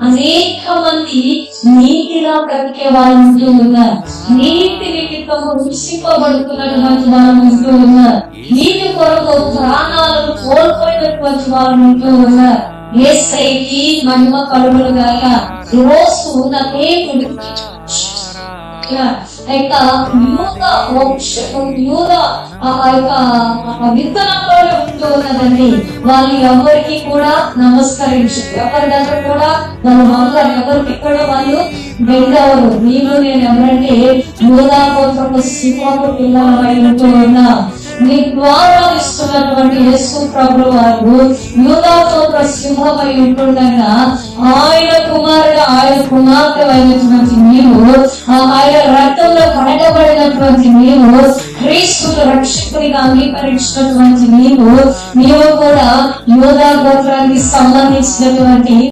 అనేక మంది నీతిగా బ్రతికే వాళ్ళు ఉంటూ ఉన్నారు నీతి నిమిత్తము హింసింపబడుతున్నటువంటి వాళ్ళు ఉంటూ ఉన్నారు నీతి కొరకు ప్రాణాలను కోల్పోయినటువంటి వాళ్ళు ఉంటూ ఉన్నారు ఏ ఏసైకి మహిమ కలుగులు గాక. రోజు నా దేవుడు యొక్క న్యూత వంశం న్యూత ఆ యొక్క విత్తనంలోనే ఉంటూ ఉన్నదండి వాళ్ళు ఎవరికి కూడా నమస్కరించు ఎవరి దగ్గర కూడా వాళ్ళ మమ్మల్ని ఎవరికి కూడా వాళ్ళు వెళ్ళవరు నీవు నేను ఎవరంటే యూదా గోత్రపు సింహపు పిల్లలమై ఉంటూ ఉన్నా. నీ ద్వారా ఇస్తున్నటువంటి యేసు ప్రభు వారు యూదాతో గోత్ర సింహమై ఉంటుండగా ఆయన కుమారుడు ఆయన కుమార్తె అయినటువంటి ఉన్నటువంటి నీవు క్రీస్తును రక్షకునిగా అంగీకరించినటువంటి నీవు నీవు కూడా యోధా గోత్రానికి సంబంధించినటువంటి